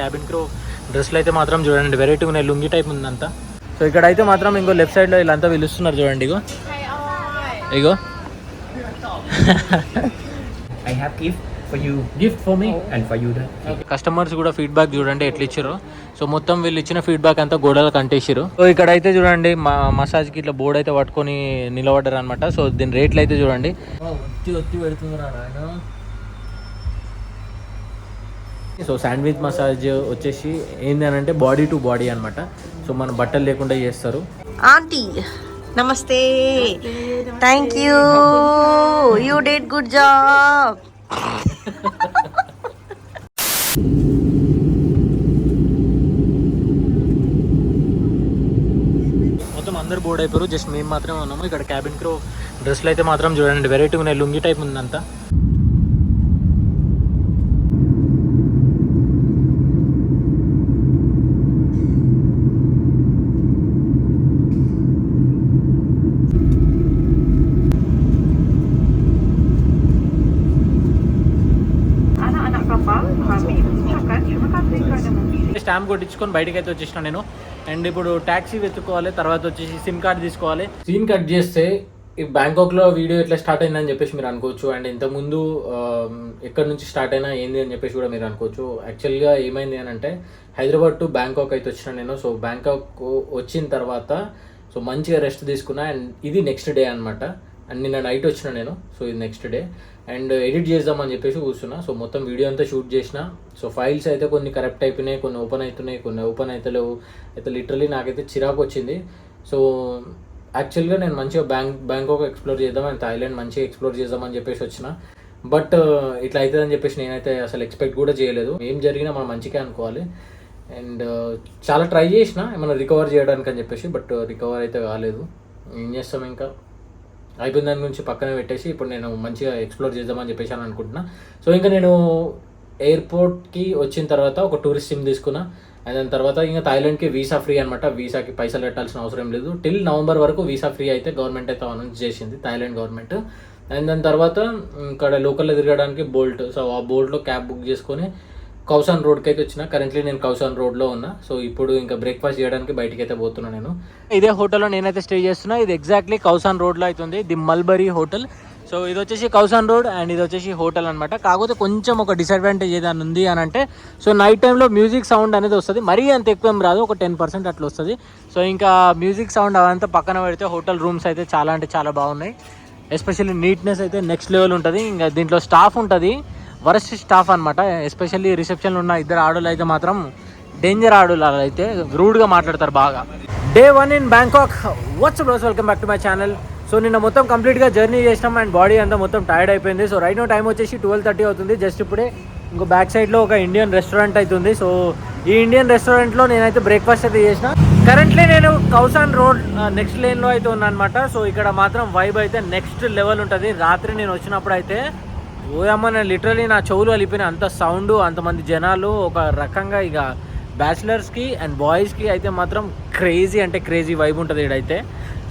Cabin క్రో డ్రెస్లు అయితే మాత్రం చూడండి వెరైటీ ఉన్నాయి లుంగి టైప్ ఉందంతా. సో ఇక్కడ అయితే మాత్రం ఇంకో లెఫ్ట్ సైడ్లో వీళ్ళంతా పిలుస్తున్నారు చూడండి ఇగో. ఇగో. I have gift for you. Gift for me and for you that. Customers కూడా ఫీడ్బ్యాక్ చూడండి ఎట్లా ఇచ్చారో. సో మొత్తం వీళ్ళు ఇచ్చిన ఫీడ్బ్యాక్ అంతా గోడలకు అంటేసారు సో ఇక్కడ అయితే చూడండి మా మసాజ్కి ఇట్లా బోర్డు అయితే పట్టుకొని నిలబడ్డారు అనమాట సో దీని రేట్లు అయితే చూడండి. ఒత్తి ఒత్తి పెడుతుంది సో శాండ్విచ్ మసాజ్ వచ్చేసి ఏంది అని అంటే బాడీ టు బాడీ అనమాట సో మన బట్టలు లేకుండా చేస్తారు. ఆంటీ నమస్తే. Thank you you did good job మొత్తం అందరు బోర్డ్ అయిపోయారు. జస్ట్ మేము మాత్రమే ఉన్నాము. ఇక్కడ క్యాబిన్ క్రో డ్రెస్లు అయితే మాత్రం చూడండి. వెరైటీ ఉన్నాయి. లుంగి టైప్ ఉందంతా. స్టాంప్ కొట్టించుకొని బయటకు అయితే వచ్చేసిన నేను. అండ్ ఇప్పుడు ట్యాక్సీ వెతుక్కోవాలి తర్వాత వచ్చేసి సిమ్ కార్డ్ తీసుకోవాలి. సీన్ కట్ చేస్తే ఈ బ్యాంకాక్లో వీడియో ఎట్లా స్టార్ట్ అయిందని చెప్పేసి మీరు అనుకోవచ్చు. అండ్ ఇంతకుముందు ఎక్కడి నుంచి స్టార్ట్ అయినా ఏంది అని చెప్పేసి కూడా మీరు అనుకోవచ్చు. యాక్చువల్గా ఏమైంది అని అంటే హైదరాబాద్ టు బ్యాంకాక్ అయితే వచ్చిన నేను. సో బ్యాంకాక్ వచ్చిన తర్వాత సో మంచిగా రెస్ట్ తీసుకున్నా. అండ్ ఇది నెక్స్ట్ డే అనమాట అండ్ నిన్న నైట్ వచ్చిన నేను. సో ఇది నెక్స్ట్ డే. అండ్ ఎడిట్ చేద్దామని చెప్పేసి కూర్చున్నా. సో మొత్తం వీడియో అంతా షూట్ చేసిన. సో ఫైల్స్ అయితే కొన్ని కరెక్ట్ అయిపోయినాయి కొన్ని ఓపెన్ అవుతున్నాయి కొన్ని ఓపెన్ అవుతలేవు అయితే లిటరలీ నాకైతే చిరాకు వచ్చింది. సో యాక్చువల్గా నేను మంచిగా బ్యాంక్ బ్యాంకాక్ ఎక్స్ప్లోర్ చేద్దాం అండ్ థాయిలాండ్ మంచిగా ఎక్స్ప్లోర్ చేద్దామని చెప్పేసి వచ్చిన. బట్ ఇట్లా అవుతుందని చెప్పేసి నేనైతే అసలు ఎక్స్పెక్ట్ కూడా చేయలేదు. ఏం జరిగినా మనం మంచిగా అనుకోవాలి. అండ్ చాలా ట్రై చేసిన ఏమైనా రికవర్ చేయడానికి అని చెప్పేసి బట్ రికవర్ అయితే కాలేదు. ఏం చేస్తాం ఇంకా? అయిపోయిన దాని గురించి పక్కన పెట్టేసి ఇప్పుడు నేను మంచిగా ఎక్స్ప్లోర్ చేద్దామని చెప్పేసి అని అనుకుంటున్నా. సో ఇంకా నేను ఎయిర్పోర్ట్కి వచ్చిన తర్వాత ఒక టూరిస్ట్ సిమ్ తీసుకున్నా. అండ్ దాని తర్వాత ఇంకా థాయిలాండ్కి వీసా ఫ్రీ అనమాట వీసాకి పైసలు పెట్టాల్సిన అవసరం లేదు. టిల్ నవంబర్ వరకు వీసా ఫ్రీ అయితే గవర్నమెంట్ అయితే అనౌన్స్ చేసింది థాయిలాండ్ గవర్నమెంట్ అండ్ దాని తర్వాత ఇక్కడ లోకల్లో తిరగడానికి బోల్ట్ సో ఆ బోల్ట్లో క్యాబ్ బుక్ చేసుకొని కౌసాన్ రోడ్కి అయితే వచ్చిన. కరెంట్లీ నేను కౌసాన్ రోడ్లో ఉన్నా. సో ఇప్పుడు ఇంకా బ్రేక్ఫాస్ట్ చేయడానికి బయటికి అయితే పోతున్నా నేను. ఇదే హోటల్లో నేనైతే స్టే చేస్తున్నా. ఇది ఎగ్జాక్ట్లీ కౌసాన్ రోడ్లో అవుతుంది ది మల్బరీ హోటల్. సో ఇది వచ్చేసి కౌసాన్ రోడ్ అండ్ ఇది వచ్చేసి హోటల్ అనమాట కాకపోతే కొంచెం ఒక డిసడ్వాంటేజ్ ఏదైనా ఉంది అని అంటే సో నైట్ టైంలో మ్యూజిక్ సౌండ్ అనేది వస్తుంది. మరీ అంత ఎక్కువ ఏం రాదు. ఒక టెన్ పర్సెంట్ అట్లా వస్తుంది. సో ఇంకా మ్యూజిక్ సౌండ్ అవంతా పక్కన పెడితే హోటల్ రూమ్స్ అయితే చాలా అంటే చాలా బాగున్నాయి. ఎస్పెషల్లీ నీట్నెస్ అయితే నెక్స్ట్ లెవెల్ ఉంటుంది. ఇంకా దీంట్లో స్టాఫ్ ఉంటుంది. వరస్ట్ స్టాఫ్ అనమాట ఎస్పెషల్లీ రిసెప్షన్లో ఉన్న ఇద్దరు ఆడోళ్ళు అయితే మాత్రం డేంజర్ ఆడోళ్ళు అయితే రూడ్గా మాట్లాడతారు బాగా. Day one in Bangkok what's bros welcome back to my channel so నిన్న మొత్తం కంప్లీట్గా జర్నీ చేసినాం అండ్ బాడీ అంతా మొత్తం టైర్డ్ అయిపోయింది. సో రైట్ నో టైం వచ్చేసి ట్వెల్వ్ థర్టీ అవుతుంది. జస్ట్ ఇప్పుడే ఇంకో బ్యాక్ సైడ్లో ఒక ఇండియన్ రెస్టారెంట్ అవుతుంది సో ఈ ఇండియన్ రెస్టారెంట్లో నేనైతే బ్రేక్ఫాస్ట్ అయితే చేసిన. కరెంట్లీ నేను కౌసాన్ రోడ్ నెక్స్ట్ లేన్లో అయితే ఉన్నా అనమాట సో ఇక్కడ మాత్రం వైబ్ అయితే నెక్స్ట్ లెవెల్ ఉంటుంది. రాత్రి నేను వచ్చినప్పుడు అయితే ఓయమ్మ నేను లిటరలీ నా చెవులు కలిపిన అంత సౌండ్ అంతమంది జనాలు ఒక రకంగా ఇక బ్యాచిలర్స్కి అండ్ బాయ్స్కి అయితే మాత్రం క్రేజీ అంటే క్రేజీ వైబ్ ఉంటుంది ఇక్కడైతే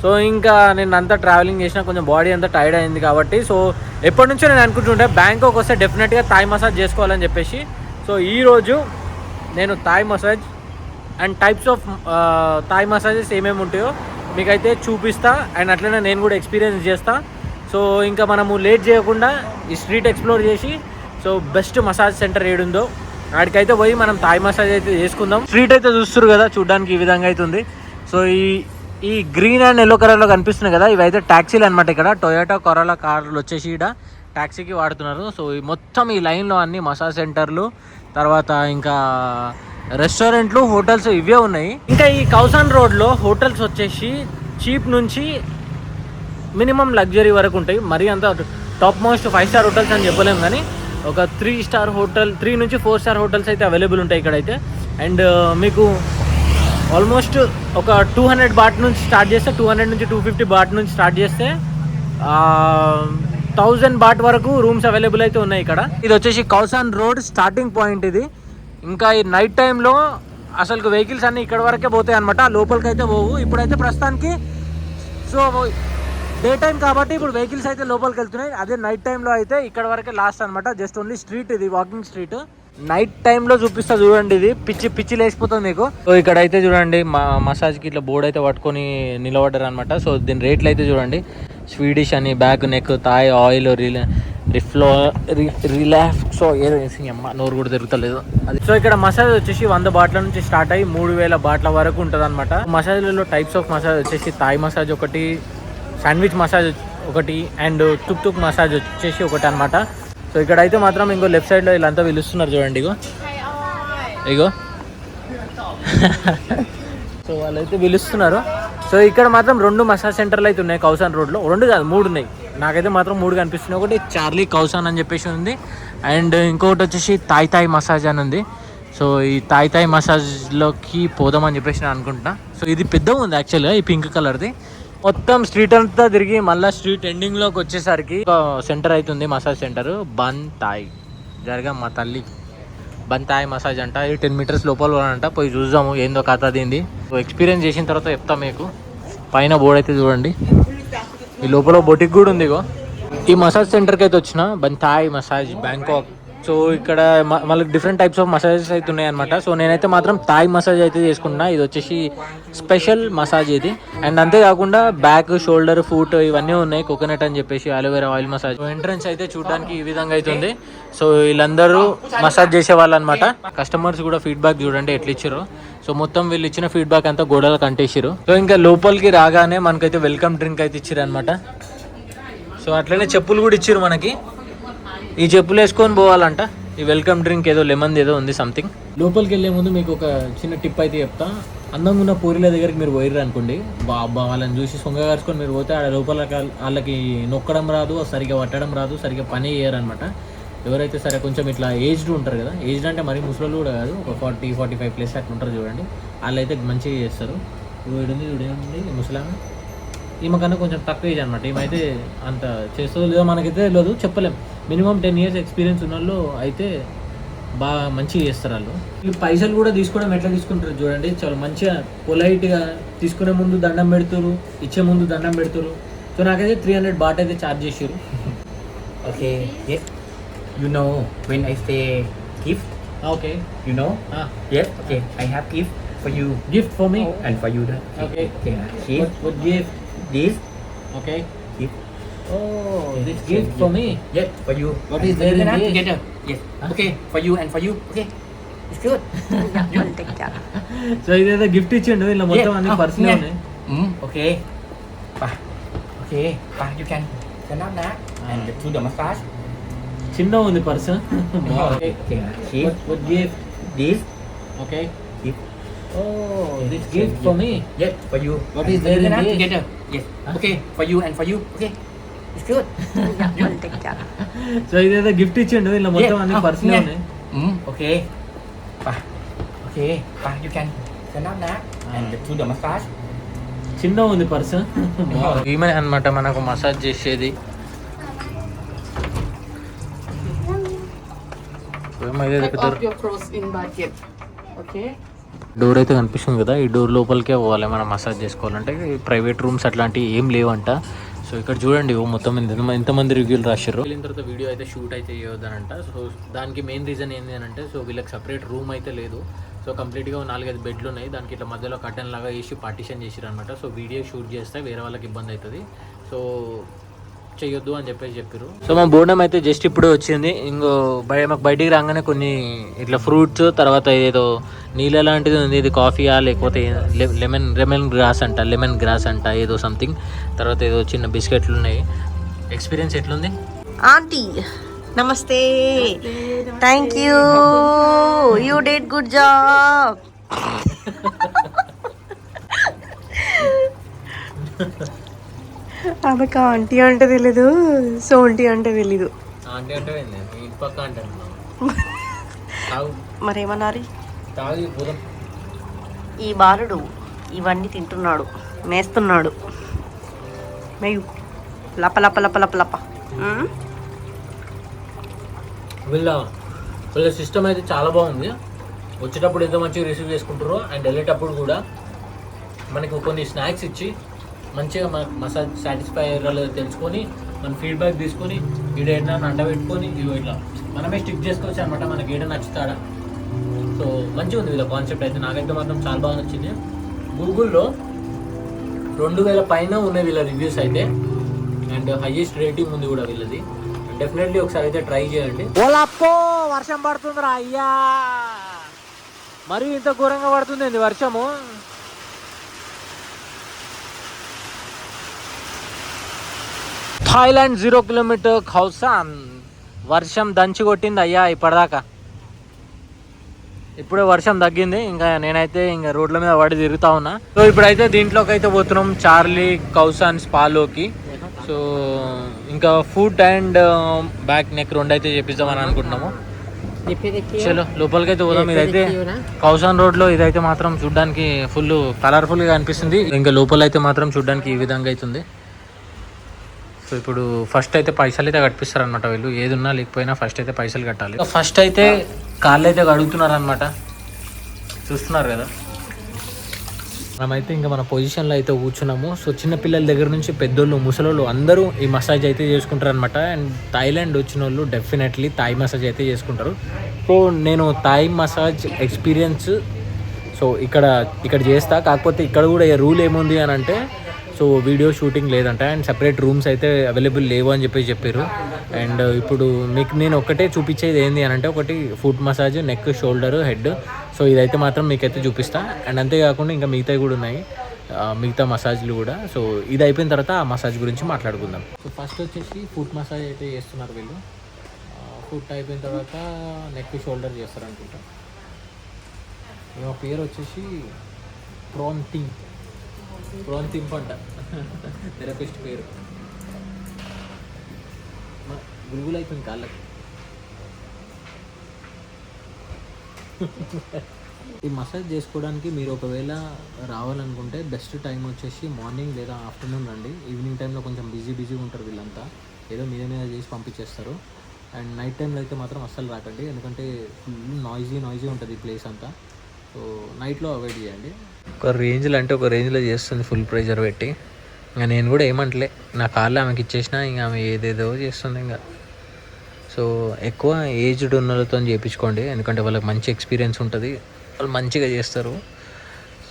సో ఇంకా నేను అంతా ట్రావెలింగ్ చేసిన కొంచెం బాడీ అంతా టైర్డ్ అయింది కాబట్టి సో ఎప్పటి నుంచో నేను అనుకుంటుంటే బ్యాంకాక్ వస్తే డెఫినెట్గా థాయ్ మసాజ్ చేసుకోవాలని చెప్పేసి. సో ఈరోజు నేను Thai massage and types of Thai massages ఏమేమి ఉంటాయో మీకైతే చూపిస్తా. అండ్ అట్లనే నేను కూడా ఎక్స్పీరియన్స్ చేస్తా. సో ఇంకా మనము లేట్ చేయకుండా ఈ స్ట్రీట్ ఎక్స్ప్లోర్ చేసి సో బెస్ట్ మసాజ్ సెంటర్ ఏడుందో ఆడికైతే పోయి మనం థాయ్ మసాజ్ అయితే చేసుకుందాం. స్ట్రీట్ అయితే చూస్తారు కదా చూడడానికి ఈ విధంగా అవుతుంది సో ఈ ఈ గ్రీన్ అండ్ ఎల్లో కలర్లో కనిపిస్తున్నాయి కదా ఇవైతే ట్యాక్సీలు అనమాట ఇక్కడ. టొయోటా కొరాలా కార్లు వచ్చేసి ఇక్కడ ట్యాక్సీకి వాడుతున్నారు. సో ఈ మొత్తం ఈ లైన్లో అన్ని మసాజ్ సెంటర్లు తర్వాత ఇంకా రెస్టారెంట్లు హోటల్స్ ఇవే ఉన్నాయి. ఇంకా ఈ కౌసాన్ రోడ్లో హోటల్స్ వచ్చేసి చీప్ నుంచి మినిమం లగ్జరీ వరకు ఉంటాయి. మరీ అంత top most five star hotels అని చెప్పలేము కానీ ఒక త్రీ స్టార్ హోటల్ త్రీ నుంచి ఫోర్ స్టార్ హోటల్స్ అయితే అవైలబుల్ ఉంటాయి ఇక్కడైతే. అండ్ మీకు ఆల్మోస్ట్ ఒక టూ హండ్రెడ్ బాట్ నుంచి స్టార్ట్ చేస్తే టూ హండ్రెడ్ నుంచి టూ ఫిఫ్టీ బాట్ నుంచి స్టార్ట్ చేస్తే థౌజండ్ బాట్ వరకు రూమ్స్ అవైలబుల్ అయితే ఉన్నాయి ఇక్కడ. ఇది వచ్చేసి కౌసాన్ రోడ్ స్టార్టింగ్ పాయింట్ ఇది. ఇంకా ఈ నైట్ టైంలో అసలు వెహికల్స్ అన్నీ ఇక్కడ వరకే పోతాయి అనమాట లోపలికి అయితే పోవు. ఇప్పుడైతే ప్రస్తుతానికి సో డే టైం కాబట్టి ఇప్పుడు వెహికల్స్ అయితే లోపలికి వెళ్తున్నాయి. అదే నైట్ టైంలో అయితే ఇక్కడ వరకే లాస్ట్ అనమాట జస్ట్ ఓన్లీ స్ట్రీట్ ఇది వాకింగ్ స్ట్రీట్ నైట్ టైంలో చూపిస్తా చూడండి ఇది. పిచ్చి పిచ్చి లేచిపోతుంది మీకు. సో ఇక్కడ అయితే చూడండి మా మసాజ్కి ఇట్లా బోర్డు అయితే పట్టుకొని నిలబడ్డారు అనమాట సో దీని రేట్లు అయితే చూడండి. స్వీడిష్ అని బ్యాక్ నెక్ థాయ్ ఆయిల్ రిలా రిఫ్లో రిలాక్స్ ఏదో అమ్మ నోరు కూడా తిరుగుతలేదు. అది. సో ఇక్కడ మసాజ్ వచ్చేసి వంద బాట్ల నుంచి స్టార్ట్ అయ్యి మూడు వేల బాట్ల వరకు ఉంటుంది అనమాట మసాజ్లలో టైప్స్ ఆఫ్ మసాజ్ వచ్చేసి థాయ్ మసాజ్ ఒకటి శాండ్విచ్ మసాజ్ ఒకటి అండ్ తుక్ తుక్ మసాజ్ వచ్చేసి ఒకటి అనమాట సో ఇక్కడ అయితే మాత్రం ఇంకో లెఫ్ట్ సైడ్లో వీళ్ళంతా పిలుస్తున్నారు చూడండి ఇగో. ఇగో. సో వాళ్ళైతే పిలుస్తున్నారు. సో ఇక్కడ మాత్రం రెండు మసాజ్ సెంటర్లు అయితే ఉన్నాయి కౌసాన్ రోడ్లో రెండు కాదు మూడు ఉన్నాయి. నాకైతే మాత్రం మూడు కనిపిస్తున్నాయి. ఒకటి చార్లీ కౌసాన్ అని చెప్పేసి ఉంది. అండ్ ఇంకొకటి వచ్చేసి తాయ్ తాయ్ మసాజ్ అని ఉంది. సో ఈ తాయ్ తాయ్ మసాజ్లోకి పోదామని చెప్పేసి నేను అనుకుంటున్నా. సో ఇది పెద్దగా ఉంది యాక్చువల్గా ఈ పింక్ కలర్ది మొత్తం స్ట్రీట్ అంతా తిరిగి మళ్ళీ స్ట్రీట్ ఎండింగ్లోకి వచ్చేసరికి సెంటర్ అవుతుంది మసాజ్ సెంటర్ బన్ తాయ్ జరగా మా తల్లి. బన్ తాయ్ మసాజ్ అంట. ఇది టెన్ మీటర్స్ లోపల అంట పోయి చూద్దాము ఏందో కథ దీంది. ఎక్స్పీరియన్స్ చేసిన తర్వాత చెప్తాం మీకు. పైన బోర్డు అయితే చూడండి. ఈ లోపల బొటిక్ కూడా ఉంది ఇగో. ఈ మసాజ్ సెంటర్కి అయితే వచ్చిన Ban Thai massage Bangkok so ఇక్కడ మళ్ళీ డిఫరెంట్ టైప్స్ ఆఫ్ మసాజెస్ అయితే ఉన్నాయి అనమాట సో నేనైతే మాత్రం థాయ్ మసాజ్ అయితే చేసుకుంటున్నా. ఇది వచ్చేసి స్పెషల్ మసాజ్ ఇది. అండ్ అంతేకాకుండా బ్యాక్ షోల్డర్ ఫుట్ ఇవన్నీ ఉన్నాయి. కోకోనట్ అని చెప్పేసి అలోవెరా ఆయిల్ మసాజ్ ఎంట్రన్స్ అయితే చూడడానికి ఈ విధంగా అయితే ఉంది. సో వీళ్ళందరూ మసాజ్ చేసే వాళ్ళు అనమాట కస్టమర్స్ కూడా ఫీడ్బ్యాక్ చూడండి ఎట్లా ఇచ్చారు. సో మొత్తం వీళ్ళు ఇచ్చిన ఫీడ్బ్యాక్ అంతా గోడలు కంటేసారు సో ఇంకా లోపలికి రాగానే మనకైతే వెల్కమ్ డ్రింక్ అయితే ఇచ్చారు అనమాట సో అట్లనే చెప్పులు కూడా ఇచ్చారు మనకి. ఈ చెప్పులు వేసుకొని పోవాలంట. ఈ వెల్కమ్ డ్రింక్ ఏదో లెమన్ ఏదో ఉంది సంథింగ్ లోపలికి వెళ్ళే ముందు మీకు ఒక చిన్న టిప్ అయితే చెప్తా. అందంగా ఉన్న పూరిల దగ్గరికి మీరు పోయిర్రు అనుకోండి బాబా వాళ్ళని చూసి సొంగగార్చుకొని మీరు పోతే ఆడ లోపల వాళ్ళకి నొక్కడం రాదు సరిగా పట్టడం రాదు సరిగ్గా పని చేయరు అనమాట ఎవరైతే సరే కొంచెం ఇట్లా ఏజ్డ్ ఉంటారు కదా ఏజ్డ్ అంటే మరీ ముసలి కూడా కాదు ఒక ఫార్టీ ఫార్టీ ఫైవ్ ప్లేస్ అట్లా ఉంటారు చూడండి. వాళ్ళు అయితే మంచిగా చేస్తారు. చూడండి వీడుంది ముసలామె. ఈమె కన్నా కొంచెం తక్కువ ఏజ్ అనమాట ఈమె అంత చేస్తుందో లేదో మనకైతే తెలియదు చెప్పలేం. మినిమం టెన్ ఇయర్స్ ఎక్స్పీరియన్స్ ఉన్న వాళ్ళు అయితే బాగా మంచిగా చేస్తారు వాళ్ళు ఈ పైసలు కూడా తీసుకోవడం ఎట్లా తీసుకుంటారు చూడండి చాలా మంచిగా పొలైట్గా తీసుకునే ముందు దండం పెడుతురు ఇచ్చే ముందు దండం పెడుతురు సో నాకైతే త్రీ హండ్రెడ్ బాట్ అయితే ఛార్జ్ చేసారు Okay, yes. You know when I say gift, okay you know? Yes, okay. I have gift for you gift for me and for you. That. Okay. Okay. Gift. Good gift This okay gift. Oh this gift for me Yes, for you. What is there in Together, this? Together. Yes. Okay, for you and for you. Okay. It's good. So ఇదేదో gift ఇచ్చిండు ఇలా మొత్తం Yeah. అన్ని Oh, personal yeah. ఉన్నాయి Mm, okay. Pa. Okay. Pa, you can turn up that and do the massage. చిన్న ఉంది person Okay. Okay. Gift. Good gift This okay gift. Oh this gift for me Yes, for you. What And is there in together, this? Together. Yes. Huh? Okay, for you and for you. Okay. It's good. So ఇదేదో gift ఇచ్చిండు. ఇలా మొత్తం. అన్ని personal yeah. ఉన్నాయి. And do the massage. చిన్న ఉంది person ఈమె అనమాట మనకు మసాజ్ చేసేది? డోర్ అయితే కనిపిస్తుంది కదా. ఈ డోర్ లోపలికే పోవాలి. మనం మసాజ్ చేసుకోవాలంటే. ప్రైవేట్ రూమ్స్ అట్లాంటివి ఏం లేవంట. సో ఇక్కడ చూడండి ఓ మొత్తం ఎంత ఎంతమంది రివ్యూలు రాశారు. వెళ్ళిన తర్వాత వీడియో అయితే షూట్ అయితే చేయొద్దనంట. సో దానికి మెయిన్ రీజన్ ఏంటి అని అంటే సో వీళ్ళకి సపరేట్ రూమ్ అయితే లేదు. సో కంప్లీట్గా నాలుగైదు బెడ్లు ఉన్నాయి. దానికి ఇట్లా మధ్యలో కటన్ లాగా వేసి పార్టిషన్ చేసిరు అనమాట సో వీడియో షూట్ చేస్తే వేరే వాళ్ళకి ఇబ్బంది అవుతుంది సో చెయ్యొద్దు అని చెప్పేసి చెప్పారు సో మా బోర్డం అయితే జస్ట్ ఇప్పుడు వచ్చింది. ఇంకో బయ మాకు బయటికి రాగానే కొన్ని ఇట్లా ఫ్రూట్స్ తర్వాత ఏదో నీళ్ళ లాంటిది ఉంది. ఇది కాఫీయా లేకపోతే లెమన్ లెమన్ గ్రాస్ అంట లెమన్ గ్రాస్ అంట ఏదో సంథింగ్ తర్వాత ఏదో చిన్న బిస్కెట్లు ఉన్నాయి. ఎక్స్పీరియన్స్ ఎట్లుంది? ఆంటీ నమస్తే. Thank you you did good job ఆమెకు ఆంటీ అంటే తెలీదు సోంటి అంటే తెలీదు. మరేమన్నారు? ఈ బాలుడు ఇవన్నీ తింటున్నాడు మేస్తున్నాడు. మేయు లప లప లప లప లప? వీళ్ళ వీళ్ళ సిస్టమ్ అయితే చాలా బాగుంది. వచ్చేటప్పుడు ఎంత మంచిగా రిసీవ్ చేసుకుంటారో అండ్ వెళ్ళేటప్పుడు కూడా మనకు కొన్ని స్నాక్స్ ఇచ్చి మంచిగా మసాజ్ సాటిస్ఫై అయ్యారో తెలుసుకొని మన ఫీడ్బ్యాక్ తీసుకొని ఈడ ఏదైనా అంట పెట్టుకొని ఇవి ఇట్లా. మనమే స్టిక్ చేసుకోవచ్చు అనమాట మన గీడ నచ్చుతాడా? సో మంచిగా ఉంది వీళ్ళ కాన్సెప్ట్ అయితే. నాకైతే మాత్రం చాలా బాగా నచ్చింది. గూగుల్లో రెండు వేల పైన ఉన్నాయి వీళ్ళ రివ్యూస్ అయితే అండ్ హైయెస్ట్ రేటింగ్ ఉంది కూడా వీళ్ళది. డెఫినెట్లీ ఒకసారి అయితే ట్రై చేయండి. ఓలప్పో వర్షం పడుతుందిరా అయ్యా! మరి ఇంత ఘోరంగా పడుతుంది వర్షము? థాయిలాండ్ జీరో కిలోమీటర్ ఖౌసాన్ వర్షం దంచి కొట్టింది అయ్యా ఇప్పటిదాకా. ఇప్పుడే వర్షం తగ్గింది ఇంకా నేనైతే ఇంకా రోడ్ల మీద పడి తిరుగుతా ఉన్నా. సో ఇప్పుడైతే దీంట్లోకి అయితే పోతున్నాం చార్లీ కౌసాన్ స్పాలోకి. సో ఇంకా ఫుడ్ అండ్ బ్యాక్ నెక్ రెండు అయితే చేపిద్దామని అనుకుంటున్నాము. చలో లోపలికి అయితే పోదాం. ఇదైతే కౌసాన్ రోడ్లో ఇదైతే మాత్రం చూడడానికి ఫుల్ కలర్ఫుల్గా అనిపిస్తుంది. ఇంకా లోపల అయితే మాత్రం చూడడానికి ఈ విధంగా అవుతుంది సో ఇప్పుడు ఫస్ట్ అయితే పైసలు అయితే కట్టిస్తారు అనమాట వీళ్ళు. ఏది ఉన్నా లేకపోయినా ఫస్ట్ అయితే పైసలు కట్టాలి. ఫస్ట్ అయితే కాళ్ళు అయితే కడుగుతున్నారు అనమాట చూస్తున్నారు కదా. మనమైతే ఇంకా మన పొజిషన్లో అయితే కూర్చున్నాము. సో చిన్నపిల్లల దగ్గర నుంచి పెద్దోళ్ళు ముసలోళ్ళు అందరూ ఈ మసాజ్ అయితే చేసుకుంటారు అనమాట అండ్ థాయిలాండ్ వచ్చిన వాళ్ళు డెఫినెట్లీ థాయ్ మసాజ్ అయితే చేసుకుంటారు. సో నేను థాయ్ మసాజ్ ఎక్స్పీరియన్స్ సో ఇక్కడ ఇక్కడ చేస్తా. కాకపోతే ఇక్కడ కూడా రూల్ ఏముంది అని అంటే సో వీడియో షూటింగ్ లేదంట అండ్ సెపరేట్ రూమ్స్ అయితే అవైలబుల్ లేవు అని చెప్పి చెప్పారు. అండ్ ఇప్పుడు మీకు నేను ఒకటే చూపించేది ఏంది అని అంటే ఒకటి foot massage neck shoulder head. So ఇదైతే మాత్రం మీకైతే చూపిస్తా. అండ్ అంతేకాకుండా ఇంకా మిగతావి కూడా ఉన్నాయి. మిగతా మసాజ్లు కూడా. సో ఇది అయిపోయిన తర్వాత ఆ మసాజ్ గురించి మాట్లాడుకుందాం. సో ఫస్ట్ వచ్చేసి ఫుట్ మసాజ్ అయితే చేస్తున్నారు వీళ్ళు. ఫుట్ అయిపోయిన తర్వాత నెక్ షోల్డర్ చేస్తారు అనుకుంటా పేరు వచ్చేసి ప్రాంటింగ్. ప్రాన్ టింప్ అంట థెరపిస్ట్ పేరు. గురుగులు అయిపోయింది కాళ్ళకి. ఈ మసాజ్ చేసుకోవడానికి మీరు ఒకవేళ రావాలనుకుంటే బెస్ట్ టైం వచ్చేసి మార్నింగ్ లేదా ఆఫ్టర్నూన్ రండి. ఈవినింగ్ టైంలో కొంచెం బిజీ బిజీగా ఉంటారు వీళ్ళంతా. ఏదో మీద మీద చేసి పంపించేస్తారు. అండ్ నైట్ టైంలో అయితే మాత్రం అస్సలు రాకండి. ఎందుకంటే ఫుల్ నాయిజీ నాయిజీ ఉంటుంది ఈ ప్లేస్ అంతా. సో నైట్లో అవాయిడ్ చేయండి. ఒక రేంజ్లో అంటే ఒక రేంజ్లో చేస్తుంది ఫుల్ ప్రెషర్ పెట్టి. ఇంకా నేను కూడా ఏమంటలే నా కార్లో ఆమెకి ఇచ్చేసిన ఇంకా ఆమె ఏదేదో చేస్తుంది ఇంకా. సో ఎక్కువ ఏజ్డ్ ఉన్న వాళ్ళతో చేయించుకోండి ఎందుకంటే వాళ్ళకి మంచి ఎక్స్పీరియన్స్ ఉంటుంది వాళ్ళు మంచిగా చేస్తారు.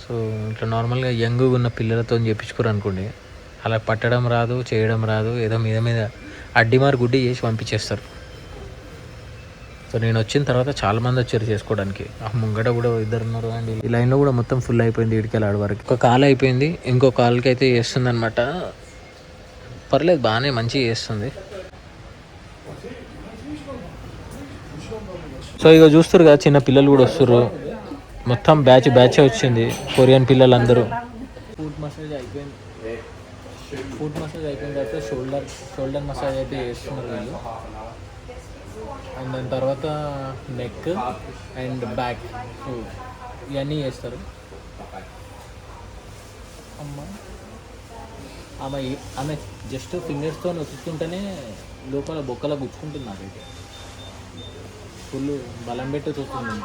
సో ఇట్లా నార్మల్గా యంగ్గా ఉన్న పిల్లలతో చేయించుకోరు అనుకోండి అలా పట్టడం రాదు చేయడం రాదు ఏదో మీద మీద అడ్డిమారు గుడ్డి చేసి పంపించేస్తారు. సో నేను వచ్చిన తర్వాత చాలా మంది వచ్చారు చేసుకోవడానికి. ఆ ముంగట కూడా ఇద్దరు ఉన్నారు అండి. ఈ లైన్లో కూడా మొత్తం ఫుల్ అయిపోయింది ఇడికెళ్ళి ఆడ వరకు. ఒక కాల్ అయిపోయింది. ఇంకో కాల్కి అయితే చేస్తుంది అనమాట పర్లేదు బాగానే మంచిగా చేస్తుంది. సో ఇక చూస్తారు కదా చిన్న పిల్లలు కూడా వస్తారు మొత్తం బ్యాచ్ బ్యాచ్ వచ్చింది. కొరియన్ పిల్లలు అందరూ ఫుడ్ మసాజ్ అయిపోయింది. ఫుడ్ మసాజ్ అయిపోయిన తర్వాత షోల్డర్ షోల్డర్ మసాజ్ అయితే చేస్తున్నారు వీళ్ళు. అండ్ దాని తర్వాత నెక్ అండ్ బ్యాక్ ఇవన్నీ చేస్తారు. అమ్మ. ఆమె ఆమె జస్ట్ ఫింగర్స్తో నొక్కుతుంటేనే లోపల బొక్కల గుచ్చుకుంటుంది నాకైతే. ఫుల్ బలం పెట్టి చూస్తుంది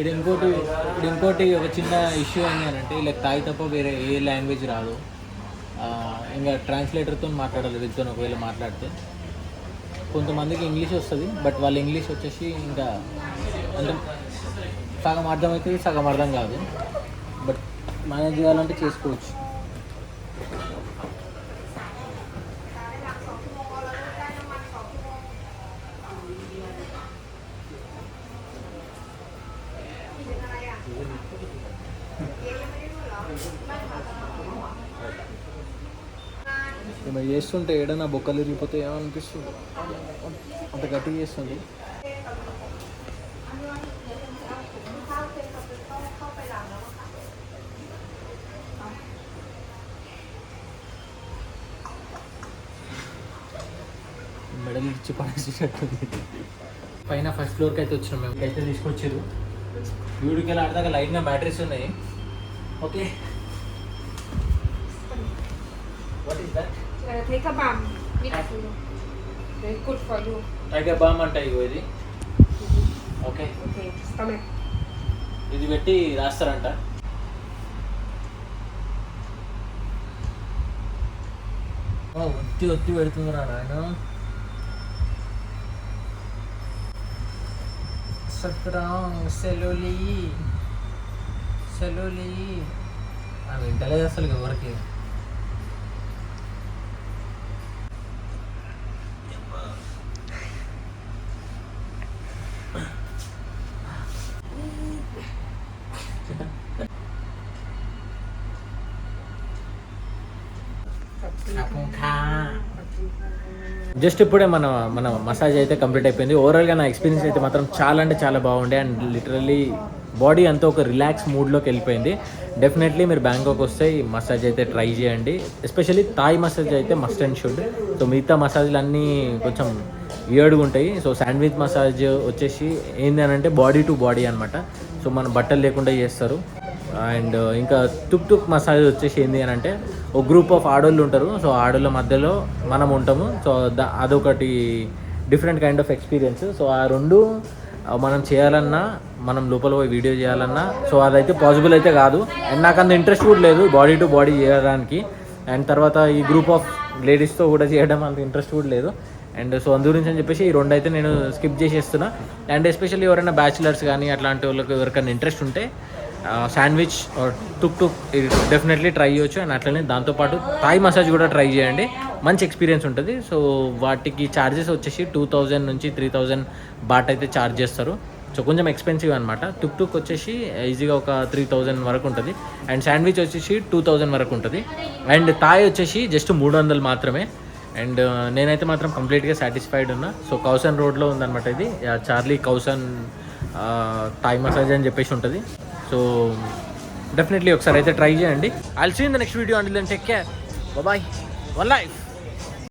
ఇది ఇంకోటి ఇది ఇంకోటి ఒక చిన్న ఇష్యూ ఏంటి అని అంటే ఇలా తాయి తప్ప వేరే ఏ లాంగ్వేజ్ రాదు. ఇంకా ట్రాన్స్లేటర్తో మాట్లాడాలి వీళ్ళతో ఒకవేళ మాట్లాడితే. కొంతమందికి ఇంగ్లీష్ వస్తుంది బట్ వాళ్ళ ఇంగ్లీష్ వచ్చేసి ఇంకా అంటే సగం అర్థమవుతుంది సగం అర్థం కాదు. బట్ మేనేజ్ చేయాలంటే చేసుకోవచ్చు. చేస్తుంటే ఏడైనా బొక్కలు ఇరిగిపోతే ఏమనిపిస్తుంది? అంత గట్టిగా చేస్తుంది. మెడల్ ఇచ్చి పడేసేటట్టుంది. పైన ఫస్ట్ ఫ్లోర్కి అయితే వచ్చినాం మేము. అయితే తీసుకొచ్చారు. వీడికి వెళ్ళి ఆడదాకా లైన్గా బ్యాటరీస్ ఉన్నాయి. Okay. Uh, take a balm. With you. Very good for you. Tiger balm అంట ఇగో ఇది ఓకే Okay, stomach. ఇది పెట్టి రాస్తారంట ఒత్తి ఒత్తి పెడుతుందిరా నాయన సత్రాంగ్ సెలోలి సెలోలి ఆమె వింటలేదు అసలు ఎవరికి జస్ట్ ఇప్పుడే మన మన మసాజ్ అయితే కంప్లీట్ అయిపోయింది. ఓవరాల్గా నా ఎక్స్పీరియన్స్ అయితే మాత్రం చాలా అంటే చాలా బాగుండే అండ్ లిటరలీ బాడీ అంతా ఒక రిలాక్స్ మూడ్లోకి వెళ్ళిపోయింది. డెఫినెట్లీ మీరు బ్యాంకాక్ వస్తే ఈ మసాజ్ అయితే ట్రై చేయండి. ఎస్పెషల్లీ థాయ్ మసాజ్ అయితే మస్ట్ అండ్ షుడ్ సో మిగతా మసాజ్లు అన్నీ కొంచెం వియర్డ్గా ఉంటాయి. సో శాండ్విచ్ మసాజ్ వచ్చేసి ఏంది అని అంటే బాడీ టు బాడీ అనమాట సో మన బట్టలు లేకుండా చేస్తారు. అండ్ uh, ఇంకా టుక్ టుక్ మసాజ్ వచ్చేసి ఏంది అని అంటే ఒక గ్రూప్ ఆఫ్ ఆడోళ్ళు ఉంటారు. సో ఆడోళ్ళ మధ్యలో మనం ఉంటాము. సో ద అదొకటి different kind of experience. So ఆ రెండు మనం చేయాలన్నా మనం లోపల పోయి వీడియో చేయాలన్నా సో అదైతే పాసిబుల్ అయితే కాదు. అండ్ నాకు అంత ఇంట్రెస్ట్ కూడా లేదు బాడీ టు బాడీ చేయడానికి. అండ్ తర్వాత ఈ గ్రూప్ ఆఫ్ లేడీస్తో కూడా చేయడం అంత ఇంట్రెస్ట్ కూడా లేదు. అండ్ సో అందు గురించి అని చెప్పేసి ఈ రెండు అయితే నేను స్కిప్ చేసేస్తున్నా. అండ్ ఎస్పెషల్లీ ఎవరైనా బ్యాచిలర్స్ కానీ అట్లాంటి వాళ్ళకి ఎవరికైనా ఇంట్రెస్ట్ ఉంటే శాండ్విచ్ టుక్ టుక్ ఇది డెఫినెట్లీ ట్రై చేయొచ్చు. అండ్ అట్లనే దాంతోపాటు థాయ్ మసాజ్ కూడా ట్రై చేయండి. మంచి ఎక్స్పీరియన్స్ ఉంటుంది. సో వాటికి ఛార్జెస్ వచ్చేసి టూ థౌజండ్ నుంచి త్రీ థౌజండ్ బాట్ అయితే ఛార్జ్ చేస్తారు. సో కొంచెం ఎక్స్పెన్సివ్ అనమాట టుక్ టుక్ వచ్చేసి ఈజీగా ఒక త్రీ థౌజండ్ వరకు ఉంటుంది. అండ్ శాండ్విచ్ వచ్చేసి టూ థౌజండ్ వరకు ఉంటుంది. అండ్ థాయ్ వచ్చేసి జస్ట్ మూడు వందలు మాత్రమే. అండ్ uh, నేనైతే మాత్రం కంప్లీట్గా సాటిస్ఫైడ్ ఉన్నా. సో కౌసన్ రోడ్లో ఉందన్నమాట ఇది. ఆ, చార్లీ కౌసన్ థాయ్ మసాజ్ అని చెప్పేసి ఉంటుంది. సో డెఫినెట్లీ ఒకసారి అయితే ట్రై చేయండి. I'll see in the next video and take care bye one life